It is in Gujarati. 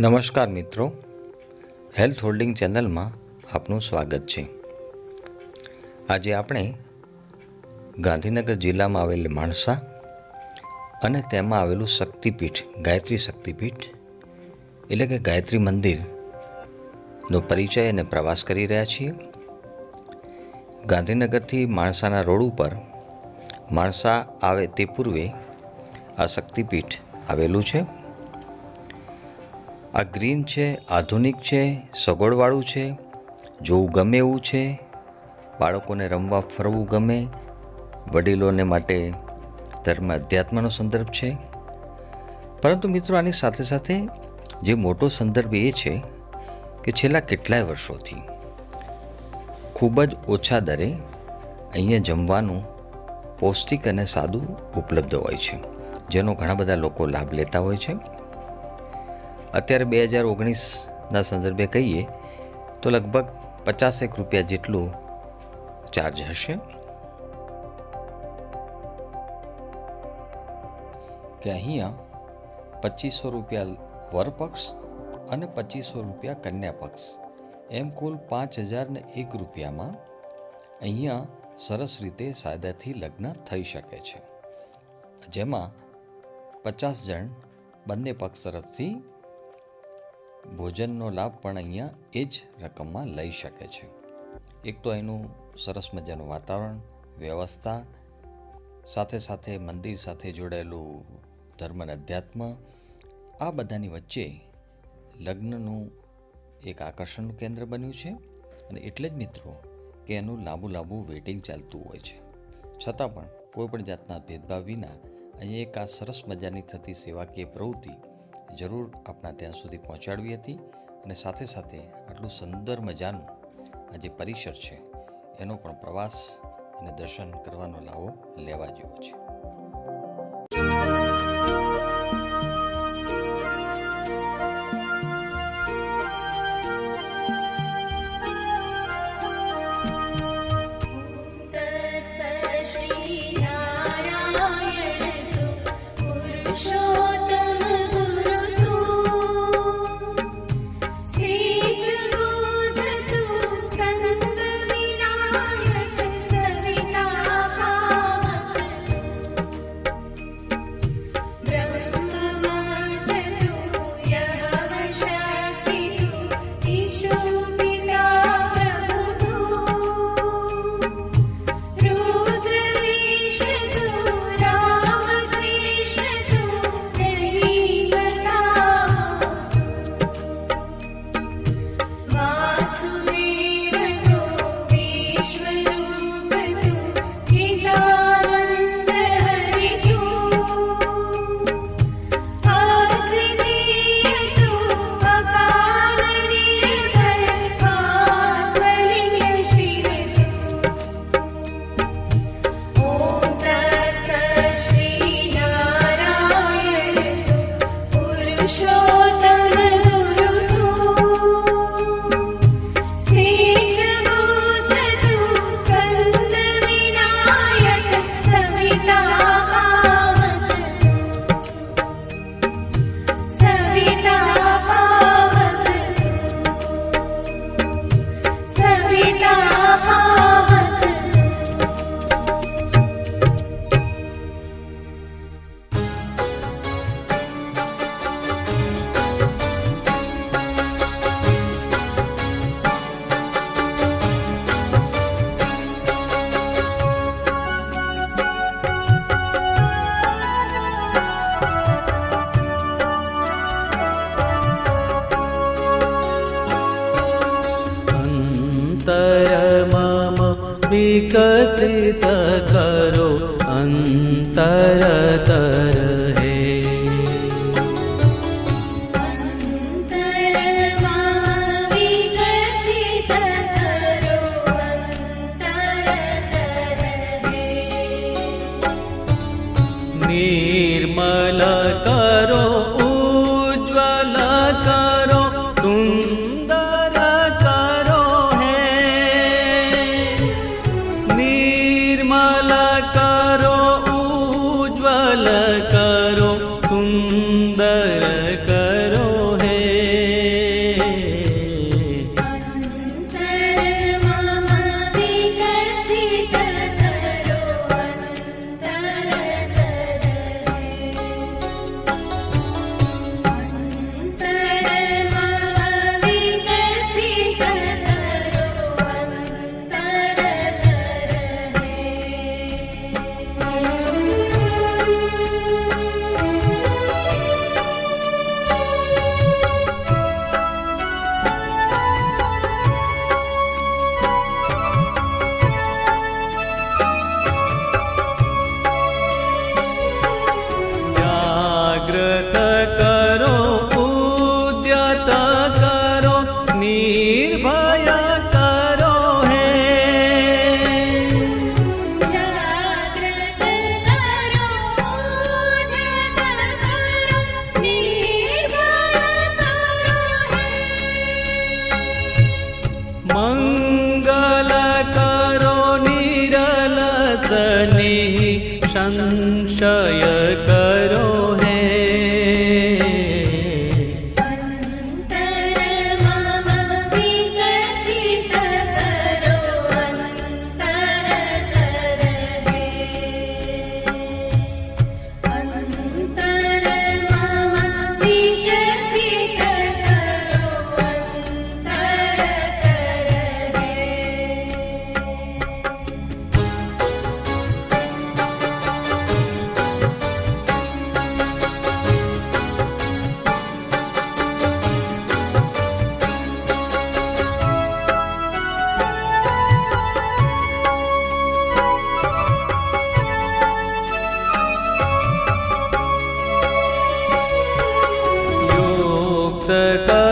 નમસ્કાર મિત્રો. હેલ્થ હોલ્ડિંગ ચેનલમાં આપનું સ્વાગત છે. આજે આપણે ગાંધીનગર જિલ્લામાં આવેલ માણસા અને તેમાં આવેલું શક્તિપીઠ, ગાયત્રી શક્તિપીઠ, એટલે કે ગાયત્રી મંદિરનો પરિચય અને પ્રવાસ કરી રહ્યા છીએ. ગાંધીનગરથી માણસાના રોડ ઉપર માણસા આવે તે પૂર્વે આ શક્તિપીઠ આવેલું છે. આ ગ્રીન છે, આધુનિક છે, સગવડવાળું છે, જોવું ગમે એવું છે, બાળકોને રમવા ફરવું ગમે, વડીલોને માટે ધર્મ અધ્યાત્મનો સંદર્ભ છે. પરંતુ મિત્રો, આની સાથે સાથે જે મોટો સંદર્ભ એ છે કે છેલ્લા કેટલાય વર્ષોથી ખૂબ જ ઓછા દરે અહીંયા જમવાનું પૌષ્ટિક અને સાદું ઉપલબ્ધ હોય છે, જેનો ઘણા બધા લોકો લાભ લેતા હોય છે. અત્યારે બે હજાર ઓગણીસના સંદર્ભે કહીએ તો લગભગ પચાસેક રૂપિયા જેટલું ચાર્જ હશે. કે અહીંયા પચીસો રૂપિયા વરપક્ષ અને પચીસો રૂપિયા કન્યા પક્ષ. એમ કુલ પાંચ હજારને એક રૂપિયામાં અહીંયા સરસ રીતે સાદાથી લગ્ન થઈ શકે છે. જેમાં પચાસ જણ બંને પક્ષ તરફથી ભોજનનો લાભ પણ અહીંયા એ જ રકમમાં લઈ શકે છે. એક તો એનું સરસ મજાનું વાતાવરણ, વ્યવસ્થા, સાથે સાથે મંદિર સાથે જોડાયેલું ધર્મ અને અધ્યાત્મ, આ બધાની વચ્ચે લગ્નનું એક આકર્ષણનું કેન્દ્ર બન્યું છે અને એટલે જ મિત્રો કે એનું લાંબુ લાંબુ વેઇટિંગ ચાલતું હોય છે. છતાં પણ કોઈપણ જાતના ભેદભાવ વિના અહીંયા એક આ સરસ મજાની થતી સેવાકીય પ્રવૃત્તિ જરૂર આપણા ત્યાં સુધી પહોંચાડવી હતી અને સાથે સાથે આટલું સુંદર મજાનું આ જે પરિસર છે, એનો પણ પ્રવાસ અને દર્શન કરવાનો લાવો લેવા જેવો છે. विकसित करो अन्तर हे। निर् मलकर उज्ज्वल संशयक पुस्तका